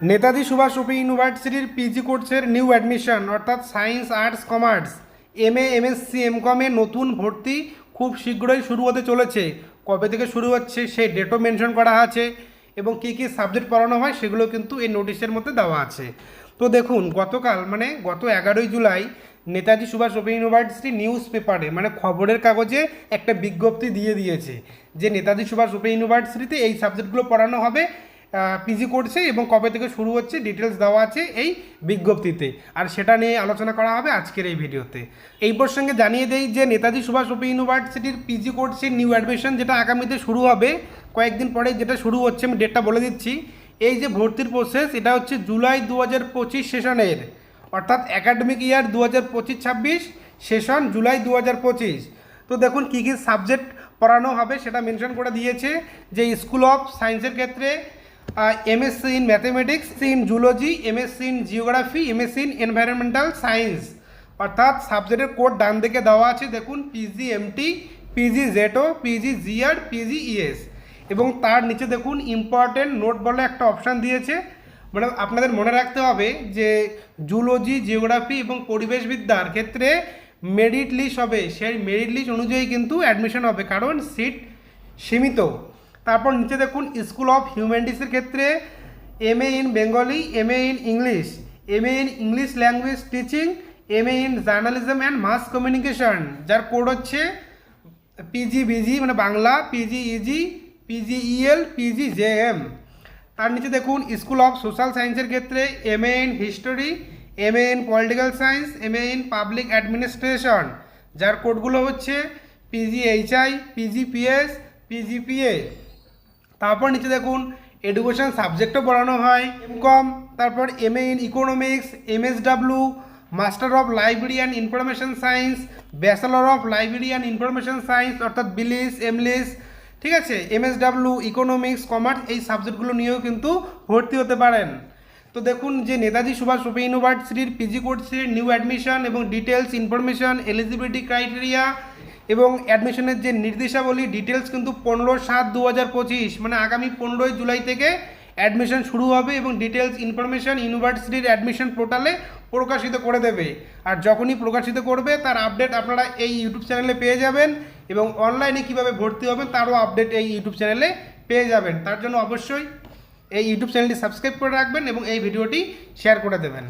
Netaji Subhash open ইউনিভার্সিটির PG কোর্সের new admission, অর্থাৎ science, arts, commerce. M A MSc এমকমে নতুন ভর্তি খুব শীঘ্রই শুরু হতে চলেছে। কবে থেকে শুরু হচ্ছে সেই ডেটও মেনশন করা আছে এবং কী কী সাবজেক্ট পড়ানো হয় সেগুলো কিন্তু এই নোটিশের মধ্যে দেওয়া আছে। তো দেখুন, গতকাল মানে গত এগারোই July, Netaji Subhas open university news পেপারে মানে খবরের কাগজে একটা বিজ্ঞপ্তি দিয়ে দিয়েছে যে নেতাজি সুভাষ ওপেন ইউনিভার্সিটিতে এই সাবজেক্টগুলো পড়ানো হবে। পিজি করছে এবং কবে থেকে শুরু হচ্ছে ডিটেলস দেওয়া আছে এই বিজ্ঞপ্তিতে। আর সেটা নিয়ে আলোচনা করা হবে আজকের এই ভিডিওতে। এই প্রসঙ্গে জানিয়ে দেই যে নেতাজি সুভাষ ওপেন ইউনিভার্সিটির পিজি কোর্সের নিউ অ্যাডমিশন যেটা আগামীতে শুরু হবে, কয়েকদিন পরে যেটা শুরু হচ্ছে, আমি ডেটটা বলে দিচ্ছি। এই যে ভর্তির প্রসেস এটা হচ্ছে জুলাই দু হাজার পঁচিশ সেশনের অর্থাৎ একাডেমিক ইয়ার দু হাজার পঁচিশ ছাব্বিশ সেশন জুলাই দু হাজার পঁচিশ। তো দেখুন কী কী সাবজেক্ট পড়ানো হবে সেটা মেনশন করে দিয়েছে যে স্কুল অফ সায়েন্সের ক্ষেত্রে MSc in mathematics in zoology MSc in geography MSc in environmental science অর্থাৎ সাবজেক্টের কোড ডান দিকে দেওয়া আছে, দেখুন PG MT PG ZO PG GR PG ES এবং তার নিচে দেখুন ইম্পর্টেন্ট নোট বলে একটা অপশান দিয়েছে। মানে আপনাদের মনে রাখতে হবে যে জুলজি জিওগ্রাফি এবং পরিবেশবিদ্যার ক্ষেত্রে মেরিট লিস্ট হবে। সেই মেরিট লিস্ট অনুযায়ী কিন্তু অ্যাডমিশন হবে, কারণ সিট সীমিত। তারপর নিচে দেখুন স্কুল অফ হিউম্যানিটিসের ক্ষেত্রে M A in Bengali M A in English M A in English language teaching M A in journalism and mass communication যার কোড হচ্ছে পিজি বিজি মানে Bangla PG EG PG EL PG J M তার নিচে দেখুন school of social সায়েন্সের ক্ষেত্রে M A in history M A in political science M A in public administration যার কোডগুলো হচ্ছে পিজি এইচআই পিজিপিএস পিজিপিএ তারপর নিচে দেখুন এডুকেশন সাবজেক্টও পড়ানো হয় কম তারপর M in economics MSW master of library and information science bachelor of library and information science অর্থাৎ বিলিস এমলিস ঠিক আছে? এমএসডাব্লিউ ইকোনমিক্স কমার্স এই সাবজেক্টগুলো নিয়েও কিন্তু ভর্তি হতে পারেন। তো দেখুন যে নেতাজি সুভাষ ওপেন ইউনিভার্সিটির পিজি কোর্সের নিউ অ্যাডমিশন এবং ডিটেলস ইনফরমেশন এলিজিবিলিটি ক্রাইটেরিয়া এবং অ্যাডমিশনের যে নির্দেশাবলী ডিটেলস কিন্তু পনেরো সাত দু হাজার পঁচিশ মানে আগামী পনেরোই জুলাই থেকে অ্যাডমিশন শুরু হবে এবং ডিটেলস ইনফরমেশন ইউনিভার্সিটির অ্যাডমিশন পোর্টালে প্রকাশিত করে দেবে। আর যখনই প্রকাশিত করবে, তার আপডেট আপনারা এই ইউটিউব চ্যানেলে পেয়ে যাবেন এবং অনলাইনে কীভাবে ভর্তি হবেন, তারও আপডেট এই ইউটিউব চ্যানেলে পেয়ে যাবেন। তার জন্য অবশ্যই এই ইউটিউব চ্যানেলটি সাবস্ক্রাইব করে রাখবেন এবং এই ভিডিওটি শেয়ার করে দেবেন।